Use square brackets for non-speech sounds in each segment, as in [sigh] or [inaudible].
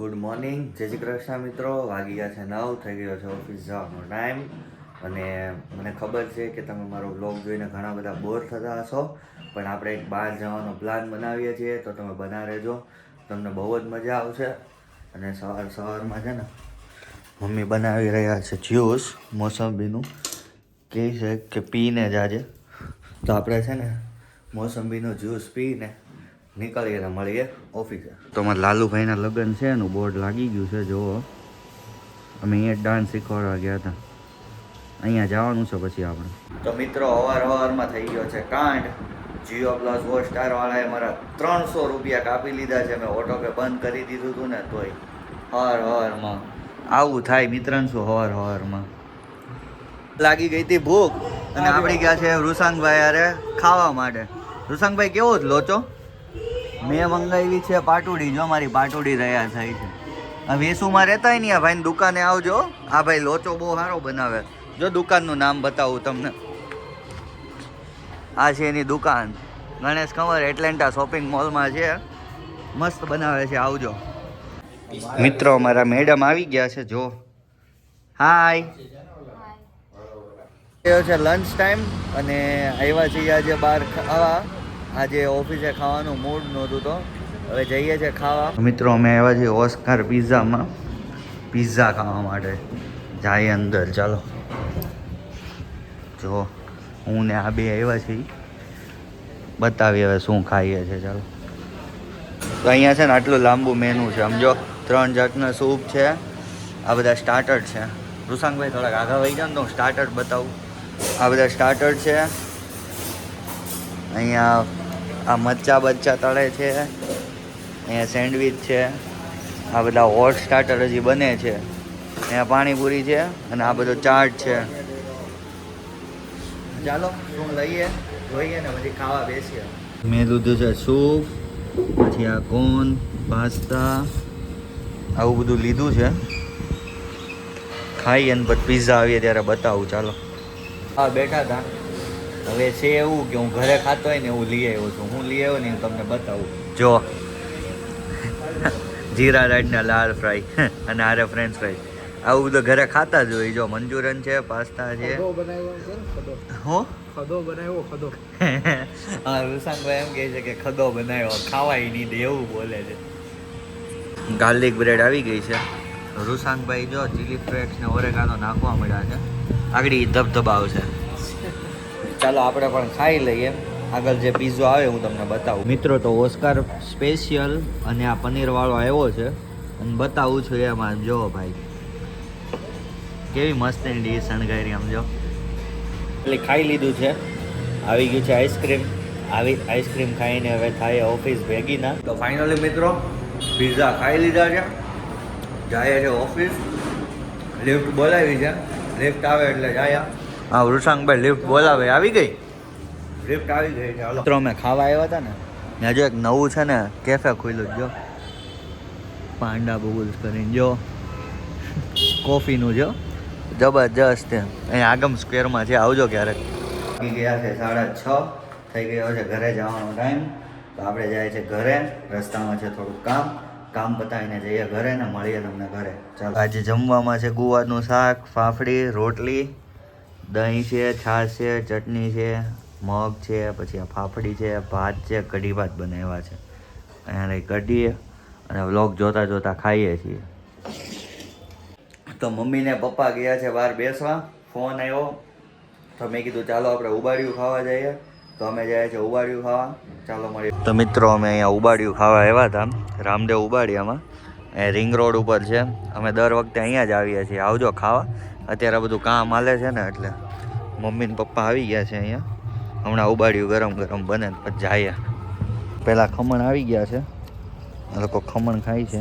Good morning. જય શ્રી કૃષ્ણ મિત્રો. વાગી ગયા છે નવ, થઈ ગયો છે ઓફિસ જવાનો ટાઈમ. અને મને ખબર છે કે તમે મારો બ્લોગ જોઈને ઘણા બધા બોર થતા હશો. પણ આપણે એક બહાર જવાનો પ્લાન બનાવીએ છીએ, તો તમે બના રહેજો. તમને બહુ જ મજા આવશે. અને સવાર, સવારમાં છે ને, મમ્મી બનાવી રહ્યા છે જ્યુસ મોસંબીનું. કહે છે કે પીને જ આજે તો આપણે છે ને, મોસંબીનો જ્યુસ પીને નીકળીએ ને મળીએ ઓફિસે. તો મારા લાલુભાઈના લગ્ન છે એનું બોર્ડ લાગી ગયું છે જુઓ. અમે અહીંયા ડાન્સ શીખવાડવા ગયા હતા. અહીંયા જવાનું છે પછી આપણે. તો મિત્રો અવાર અવારમાં થઈ ગયો છે કાંડ. જીઓ પ્લસ હોટસ્ટાર વાળાએ મારા ત્રણસો રૂપિયા કાપી લીધા છે. મેં ઓટો પે બંધ કરી દીધું હતું ને તોય હર હરમાં આવું થાય મિત્રંશુ હર હરમાં લાગી ગઈ હતી ભૂખ. અને આપણે ગયા છે રૂસાંગભાઈ અરે ખાવા માટે. રૂસાંગભાઈ કેવો જ લોચો? મેં મંગાવી છે પાટુડી. જો મારી પાટુડી રહ્યા થાય છે. આ વેસુમાં રહેતા નહીં આ ભાઈની દુકાને આવજો. આ ભાઈ લોચો બહુ સારો બનાવે. જો દુકાનનું નામ બતાવું તમને. આ છે એની દુકાન. ગણેશ કંવર એટલેન્ટા શોપિંગ મોલમાં છે. મસ્ત બનાવે છે. આવજો. મિત્રો મારા મેડમ આવી ગયા છે. જો. હાય. છે લંચ ટાઈમ અને આવ્યા છીએ આજે બહાર ખાવા. આજે ઓફિસે ખાવાનું મૂડ નહોતું તો. હવે જઈએ છીએ ખાવા. મિત્રો, અમે આવ્યા છીએ ઓસ્કાર પિઝામાં. પિઝા ખાવા માટે. જાય અંદર, ચાલો. જો, હું ને આ બે આવ્યા છીએ. બતાવીએ હવે શું ખાઈએ છીએ ચાલો. તો અહીંયા છે ને આટલું લાંબુ મેનુ છે. સમજો ત્રણ જાતના સૂપ છે. આ બધા સ્ટાર્ટર છે. રૂસાંગભાઈ થોડાક આગળ વહી જાઓ ને તો હું સ્ટાર્ટર બતાવું. આ બધા સ્ટાર્ટર છે. અહીંયા આ મચ્ચા બચ્ચા તળે છે. અહીંયા સેન્ડવિચ છે. આ બધા હોટ સ્ટાર્ટર હજી બને છે. અહીંયા પાણીપુરી છે અને આ બધો ચાટ છે. ચાલો શું લઈએ જોઈએ ને પછી ખાવા બેસીએ. મેં લીધું છે સૂપ, પછી આ કોન, પાસ્તા, આવું બધું લીધું છે. ખાઈ અને પછી પીઝા આવીએ ત્યારે બતાવું, ચાલો. હા, બેઠા હતા. હવે છે એવું કે હું ઘરે ખાતો હોય ને એવું લઈ આવ્યો છું. હું લઈ આવ્યો ને હું તમને બતાવું. જો. [laughs] જીરા રાઈડના લાલ ફ્રાય [laughs] અને આરે ફ્રેન્ચ ફ્રાય. આવું બધું ઘરે ખાતા જ હોય. જો મંચુરિયન છે પાસ્તા છે. ખદો બનાવ્યો છે ને હું? ખદો બનાવ્યો ખદો [laughs] હા રૂસાંગભાઈ એમ કહે છે કે ખદો બનાવ્યો. ખાવાય નહીં એવું બોલે છે. ગાર્લિક બ્રેડ આવી ગઈ છે. રૂસાંગભાઈ જો ચીલી ફ્લેક્સ ને ઓરેગાનો નાખવા મળ્યા છે. આગળ ધબધબાવ ધબધબાવશે ચાલો આપણે પણ ખાઈ લઈએ. આગળ જે પીઝો આવે હું તમને બતાવું. મિત્રો, તો ઓસ્કાર સ્પેશિયલ અને આ પનીરવાળો આવ્યો છે. અને બતાવું છું એમાં, જો ભાઈ. કેવી મસ્ત એની ડીશ શણગારી આમ જો. એટલે ખાઈ લીધું છે. આવી ગયું છે આઈસ્ક્રીમ આવી આઈસ્ક્રીમ ખાઈને હવે થાય ઓફિસ ભેગી ના તો ફાઇનલી મિત્રો પીઝા ખાઈ લીધા છે. જાય છે ઓફિસ લિફ્ટ બોલાવી છે. લિફ્ટ આવે એટલે જાય. હા વૃષાંગભાઈ લિફ્ટ બોલાવે આવી ગઈ? લિફ્ટ આવી ગઈ છે મિત્રો અમે ખાવા આવ્યા હતા ને ત્યાં જો એક નવું છે ને કેફે ખુલ્યું જો પાંડા બબુલ્સ કરીને જો. કોફીનું જો જબરજસ્ત અહીં આગમ સ્ક્વેરમાં છે આવજો ક્યારેક. થઈ ગયા છે સાડા છ થઈ ગયો છે ઘરે જવાનો ટાઈમ તો આપણે જાય છે ઘરે રસ્તામાં છે થોડુંક કામ. કામ પતાવીને જઈએ ઘરે ને મળીએ તમને ઘરે. ચાલો. આજે જમવામાં છે ગુવારનું શાક ફાફડી રોટલી. દહીં છે, છાશ છે, ચટણી છે, મગ છે, પછી આ ફાફડી છે, ભાત છે, કઢી ભાત બનાવ્યા છે. લઈ કઢીએ અને વ્લોગ જોતા જોતા ખાઈએ છીએ. તો મમ્મી ને પપ્પા ગયા છે બહાર બેસવા. ફોન આવ્યો તો મેં કીધું, ચાલો આપણે ઉબાડિયું ખાવા જઈએ. તો અમે જઈએ છીએ ઉબાડિયું ખાવા. ચાલો મળીએ. તો મિત્રો, અમે અહીંયા ઉબાડિયું ખાવા આવ્યા હતા. રામદેવ ઉબાડિયામાં. એ રિંગ રોડ ઉપર છે. અમે દર વખતે અહીંયા જ આવીએ છીએ. આવજો ખાવા. અત્યારે બધું કામ હાલે છે ને, એટલે મમ્મી ને પપ્પા આવી ગયા છે અહીંયા. હમણાં ઉબાડિયું ગરમ ગરમ બને પછી જાય પહેલાં ખમણ આવી ગયા છે. આ લોકો ખમણ ખાય છે.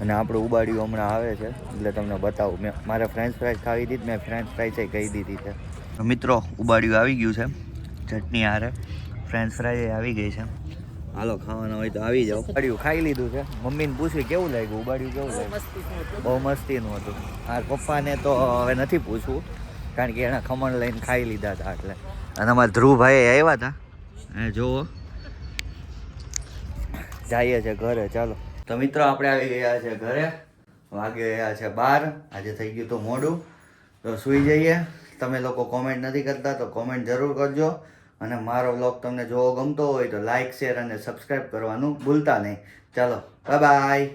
અને આપણું ઉબાડિયું હમણાં આવે છે. એટલે તમને બતાવું. મેં મારે ફ્રેન્ચ ફ્રાઈઝ ખાવી દીધી મેં ફ્રેન્ચ ફ્રાઈઝ કહી દીધી છે. મિત્રો, ઉબાડિયું આવી ગયું છે. ચટણી હારે. ફ્રેન્ચ ફ્રાઈઝ આવી ગઈ છે. હાલો ખાવાના હોય તો આવી જાઓ. ઉબાડિયું ખાઈ લીધું છે. મમ્મીને પૂછ્યું કેવું લાગ્યું? ઉબાડિયું કેવું લાગ્યું? બહુ મસ્તીનું હતું. આ પપ્પાને તો હવે નથી પૂછવું કારણ કે એણે ખમણ લઈને ખાઈ લીધા હતા એટલે. અને અમારા ધ્રુવભાઈ આવ્યા હતા. એ જુઓ. જઈએ છે ઘરે ચાલો. તો મિત્રો આપણે આવી ગયા છે ઘરે. વાગે ગયા છે બાર. આજે થઈ ગયું તો મોડું. તો સૂઈ જઈએ. તમે લોકો કોમેન્ટ નથી કરતા તો કોમેન્ટ જરૂર કરજો. અને મારો વ્લોગ તમને જોવો ગમતો હોય તો લાઇક શેર અને સબસ્ક્રાઈબ કરવાનું ભૂલતા નહીં. ચાલો બાય બાય